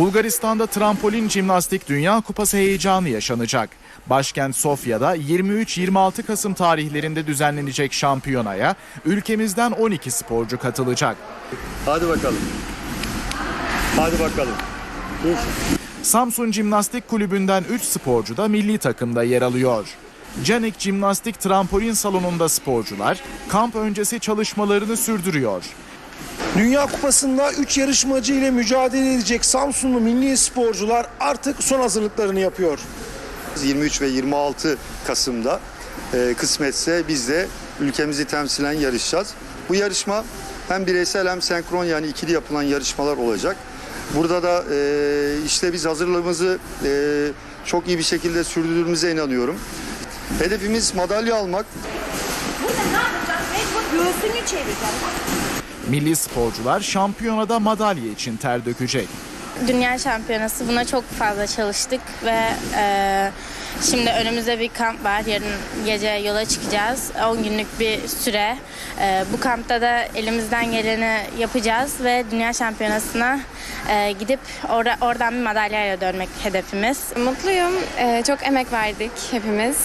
Bulgaristan'da trampolin jimnastik Dünya Kupası heyecanı yaşanacak. Başkent Sofya'da 23-26 Kasım tarihlerinde düzenlenecek şampiyonaya ülkemizden 12 sporcu katılacak. Hadi bakalım. Hadi bakalım. Dur. Samsun Jimnastik Kulübü'nden 3 sporcu da milli takımda yer alıyor. Canik Jimnastik Trampolin Salonu'nda sporcular kamp öncesi çalışmalarını sürdürüyor. Dünya Kupası'nda 3 yarışmacı ile mücadele edecek Samsunlu milli sporcular artık son hazırlıklarını yapıyor. 23 ve 26 Kasım'da e, kısmetse biz de ülkemizi temsilen yarışacağız. Bu yarışma hem bireysel hem senkron yani ikili yapılan yarışmalar olacak. Burada da e, işte biz hazırlığımızı e, çok iyi bir şekilde sürdürdüğümüze inanıyorum. Hedefimiz madalya almak. Göğsünü çevireceğim. Milli sporcular şampiyonada madalya için ter dökecek. Dünya Şampiyonası buna çok fazla çalıştık ve e, şimdi önümüzde bir kamp var. Yarın gece yola çıkacağız. 10 günlük bir süre. E, bu kampta da elimizden geleni yapacağız ve Dünya Şampiyonası'na e, gidip orada oradan bir madalyayla dönmek hedefimiz. Mutluyum. Ee, çok emek verdik hepimiz.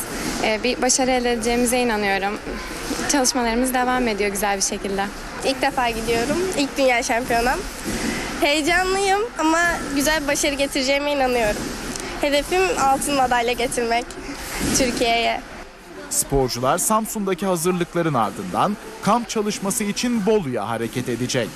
Ee, bir başarı elde edeceğimize inanıyorum. Çalışmalarımız devam ediyor güzel bir şekilde. İlk defa gidiyorum. İlk dünya şampiyonam. Heyecanlıyım ama güzel bir başarı getireceğime inanıyorum. Hedefim altın madalya getirmek Türkiye'ye. Sporcular Samsun'daki hazırlıkların ardından kamp çalışması için Bolu'ya hareket edecek.